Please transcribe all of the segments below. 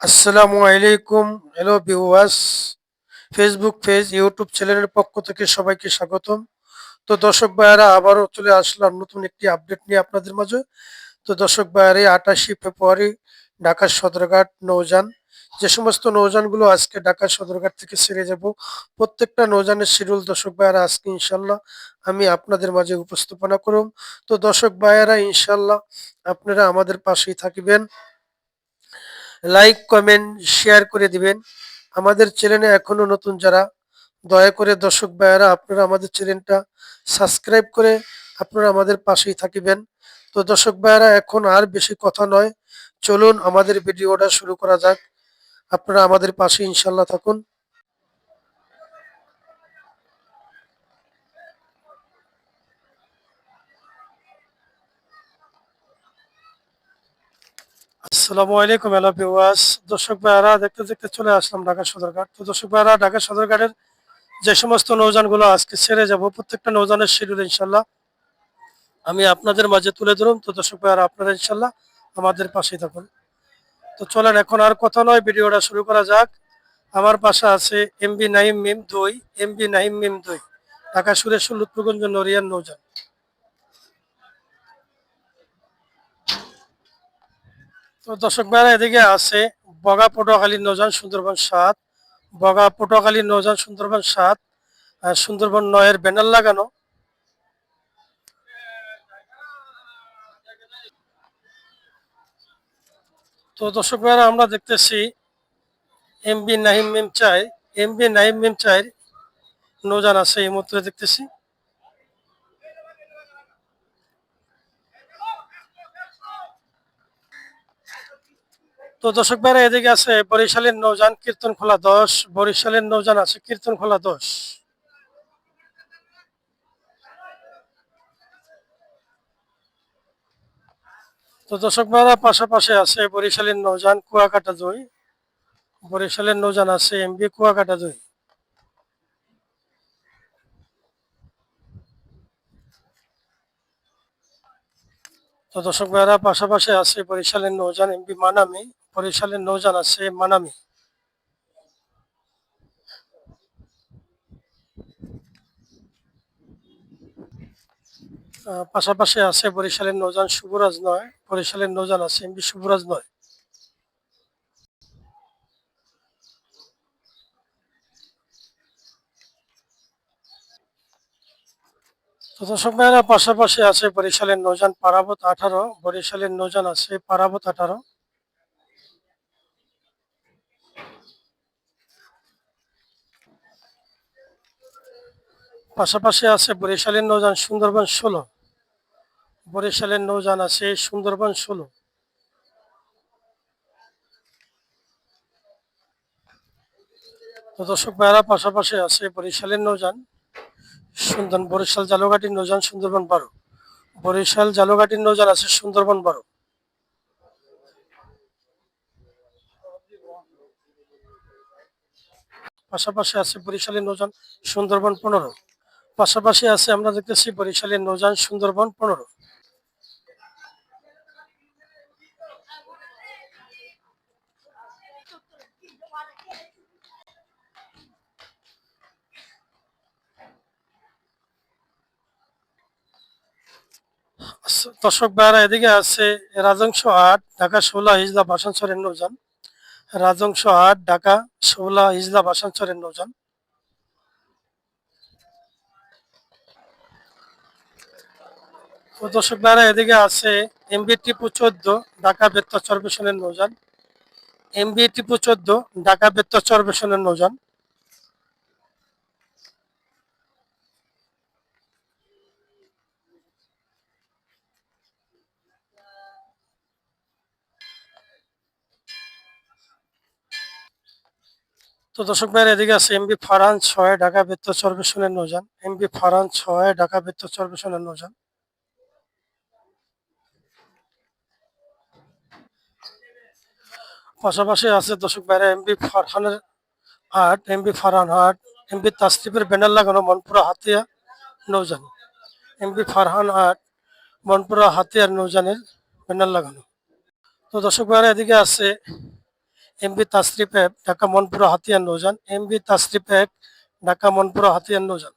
আসসালামু আলাইকুম hello viewers Facebook page YouTube চ্যানেলের পক্ষ থেকে সবাইকে স্বাগতম। তো দর্শক ভাইয়ারা, আবারও চলে আসলাম নতুন একটি আপডেট নিয়ে আপনাদের মাঝে। তো দর্শক ভাইয়ারা, এই ফেব্রুয়ারি ঢাকার সদরঘাট, নৌযান। যে সমস্ত নৌযানগুলো আজকে ঢাকার সদরঘাট থেকে ছেড়ে যাব, প্রত্যেকটা নৌযানের শিডিউল দর্শক ভাইয়ারা আজকে ইনশাল্লাহ আমি আপনাদের মাঝে উপস্থাপনা করুম তো দর্শক ভাইয়ারা ইনশাল্লাহ আপনারা আমাদের পাশেই থাকবেন। লাইক কমেন্ট শেয়ার করে দিবেন। আমাদের চ্যানেলে এখনও নতুন যারা, দয়া করে দর্শক ভাইয়ারা, আপনারা আমাদের চ্যানেলটা সাবস্ক্রাইব করে আপনারা আমাদের পাশেই থাকিবেন। তো দর্শক ভাইয়ারা, এখন আর বেশি কথা নয়। চলুন আমাদের ভিডিওটা শুরু করা যাক। আপনারা আমাদের পাশে ইনশাল্লাহ থাকুন। আসসালামু আলাইকুম, হ্যালো ভিউয়ার্স। দর্শক ভাইয়ারা, দেখতে দেখতে চলে আসলাম ঢাকা সদরঘাট। তো দর্শক ভাইয়ারা, ঢাকা সদরঘাটের যে সমস্ত নৌযানগুলো আজকে ছেড়ে যাব, প্রত্যেকটা নৌযানের শিডিউল ইনশাল্লাহ আমি আপনাদের মাঝে তুলে ধরুন। তো দর্শক ভাইয়ারা, আপনারা ইনশাল্লাহ আমাদের পাশেই থাকুন। তো চলেন, এখন আর কথা নয়, ভিডিওটা শুরু করা যাক। আমার পাশে আছে এমবি নাইম মিম দুই এমবি নাইম মিম দুই, ঢাকা সুরেশ্বর লুৎফুগঞ্জ নরিয়ান নৌযান। তো দর্শক ভাইরা, এদিকে আছে বগা পটুয়াখালী নৌযান সুন্দরবন সাত। বগা পটুয়াখালী নৌযান সুন্দরবন সাত সুন্দরবন নয়ের ব্যানার লাগানো। তো দর্শক ভাইরা, আমরা দেখতেছি এমবি নাহিম মিম চাই। এমবি নাহিম মিম চাই নৌযান আছে, এই মুহূর্তে দেখতেছি। তো দর্শক ভাইরা, এদিকে আছে বরিশালের নৌযান, কীর্তন খোলা দশ। বরিশালের নৌযান আছে, কীর্তন খোলা দশ। তো দর্শক ভাইরা, পাশাপাশি আছে বরিশালের নৌযান, কুয়াকাটা দুই বরিশালের নৌযান আছে এমবি কুয়াকাটা দুই তো দর্শক ভাইরা, পাশাপাশি আছে বরিশালের নৌযান, এমবি মানামি। বরিশালের নৌযান আছে মানামি। পাশাপাশি আছে বরিশালের নৌযান শুভরাজ নয়, বরিশালের নৌযান আছে এমবি শুভরাজ নয়। পাশাপাশি আছে বরিশালের নৌযান পারাবত আঠারো, বরিশালের নৌযান আছে পারাবত আঠারো। পাশাপাশি আছে বরিশালের নৌযান সুন্দরবন ষোলো। বরিশালের নৌযান আছে সুন্দরবন ষোলো। তো দর্শক ভাইরা পাশাপাশি আছে বরিশালের নৌযান সুন্দর বরিশাল জালুঘাটির নৌযান সুন্দরবন বারো। বরিশাল জালুঘাটির নৌযান আছে সুন্দরবন বারো। পাশাপাশি আছে বরিশালের নৌযান সুন্দরবন পনেরো। পাশাপাশি আছে আমরা দেখতেছি বরিশালের নৌজান সুন্দরবন পনেরো। দর্শক ভাইরা, এদিকে আছে রাজংশ আট, ঢাকা ষোলা হিজলা বাসানচরের নৌজান রাজংশ আট, ঢাকা ষোলা হিজলা বাসানচরের নৌযান। তো দর্শক ভাইরা, এদিকে আছে এমবি টিপু চোদ্দ, ঢাকা বেত্তা চরবেশনের নৌযান। এমবি টিপু চোদ্দ, ঢাকা বেত্তা চরবেশনের নৌযান। তো দর্শক ভাইয়ের এদিকে আছে এমবি ফারহান ছয়, ঢাকা বেত্ত চরবেশনের নৌযান। এমবি ফারহান ছয়, ঢাকা বেত্ত চরবেশনের নৌযান। পাশাপাশি আছে দর্শক ভাইরা এমবি ফারহানের আট এমবি ফারহান আট এমবি তাসরিফের ব্যানার লাগানো মনপুরা হাতিয়া নৌযান এমবি ফারহান আট মনপুরা হাতিয়ার নৌযানের ব্যানার লাগানো। তো দর্শক ভাইরা, এদিকে আছে এমবি তাসরিফ অ্যাপ, ঢাকা মনপুরা হাতিয়ার নৌজান। এমবি তাসরিফ এক ঢাকা মনপুরা হাতিয়ার নৌজান।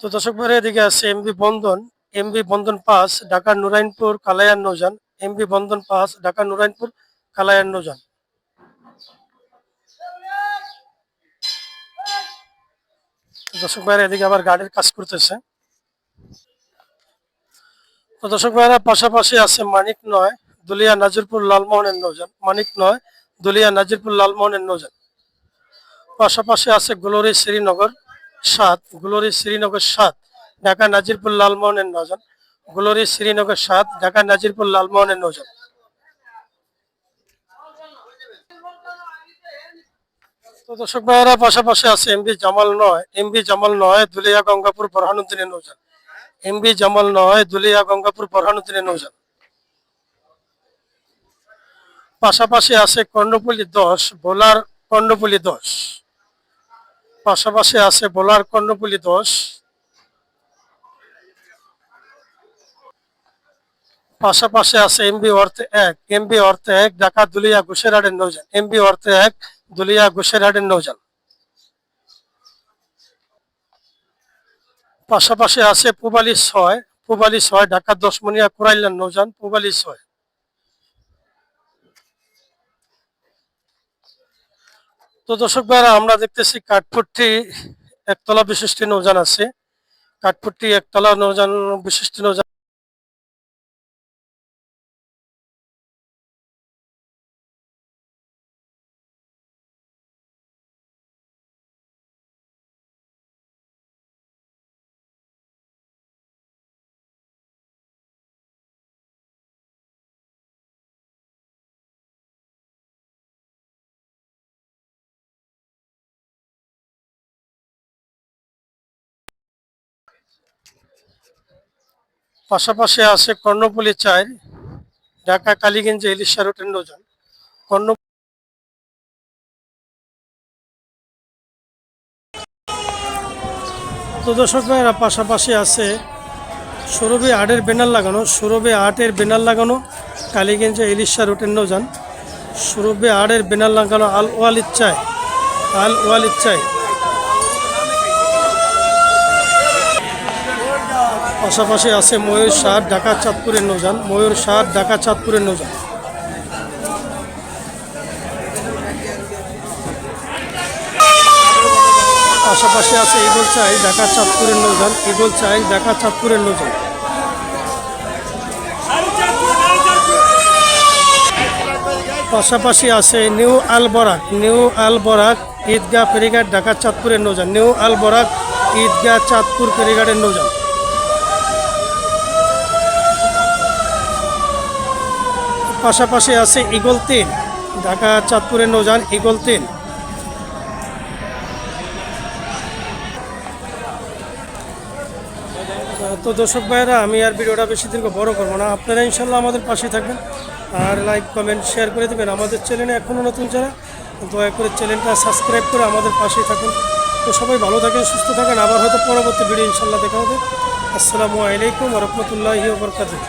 তো দর্শক ভাইরা, এদিকে আছে MB Bandhan. MB Bandhan pass Dhaka Nurainpur Kalayan নৌজান MB Bandhan pass Dhaka Nurainpur কালায়ান নৌজান দর্শক ভাইরা, এদিকে আবার গাড়ির কাজ করতেছে। তো দর্শক ভাইরা, পাশাপাশি আছে মানিক নয়, দুলিয়া নাজিরপুর লালমোহনের নৌজান মানিক নয়, দুলিয়া নাজিরপুর লালমোহনের নৌজান পাশাপাশি আছে গ্লোরি শ্রীনগর সাত, গ্লোরি শ্রীনগর সাত। ঢাকা নাজিরপুর লালমোহনের নৌজান, গ্লোরি শ্রীনগর সাত, ঢাকা নাজিরপুর লালমোহনের নৌজান। তো দর্শক ভাইয়েরা, পাশাপাশি আছে এমবি জামাল নয় এমবি জামাল নয়, দুলিয়া গঙ্গাপুর বরহানুদ্দিনের নৌজান। এমবি জামাল নয়, দুলিয়া গঙ্গাপুর বরহানুদ্দিনের নৌজান। পাশাপাশি আছে কর্ণপল্লী দশ বোলার কর্ণপল্লী দশ। পাশাপাশি আছে বোলার কর্ণপল্লী দশ পাশাপাশি আছে এমবি অর্থে এক এমবি অর্থে এক, ঢাকা দুলিয়া ঘুষেরহাটের নৌজান এমবি অর্থে এক, দুলিয়া ঘুষেরহাটের নৌজান পাশাপাশি আছে পুবালি ছয় পুবালি ছয়, ঢাকা দশমনিয়া কুরাইলার নৌজান পুবালি ছয়। তো দর্শক ভাইরা, আমরা দেখতেছি কাঠপুট্টি একতলা বিশিষ্ট নৌজান আছে। কাঠপুট্টি একতলা নৌজান বিশিষ্ট নৌজান পাশাপাশি আছে কর্ণপল্লী চাই ঢাকা, কালীগঞ্জ, ইলিশা রুটের নৌজান কর্ণ তো দর্শক ভাইয়েরা, পাশাপাশি আছে সুরভি আটের ব্যানার লাগানো, সুরভি আটের ব্যানার লাগানো, কালীগঞ্জ, ইলিশা রুটের নৌজান সুরভি আটের ব্যানার লাগানো আল ওয়ালিদ চাই আল ওয়ালিদ চাই পাশাপাশি আছে ময়ূর শাহ ঢাকা চাঁদপুরের নৌজান ময়ূর শাহ ঢাকা চাঁদপুরের নৌজান পাশাপাশি আছে ইগল চাই, ঢাকা চাঁদপুরের নৌজান ইগল চাই, ঢাকা চাঁদপুরের নৌজান পাশাপাশি আছে নিউ আল বরাক নিউ আল বরাক ঈদগাহ ফেরিঘাট, ঢাকা চাঁদপুরের নৌজান নিউ আল বরাক ঈদগাহ চাঁদপুর ফেরিঘাটের নৌজান পাশাপাশি আছে ইগল তিন, ঢাকা চাঁদপুরের নৌজান ইগল তিন। তো দর্শক ভাইয়েরা, আমি আর ভিডিওটা বেশি দীর্ঘ বড় করব না। আপনারা ইনশাল্লাহ আমাদের পাশে থাকবেন। আর লাইক, কমেন্ট, শেয়ার করে দেবেন। আমাদের চ্যানেলে এখনও নতুন যারা, দয়া করে চ্যানেলটা সাবস্ক্রাইব করে আমাদের পাশেই থাকুন। তো সবাই ভালো থাকেন, সুস্থ থাকেন। আবার হয়তো পরবর্তী ভিডিও ইনশাল্লাহ দেখা হবে। আসসালামু আলাইকুম রহমতুল্লাহি বরকাতুহ।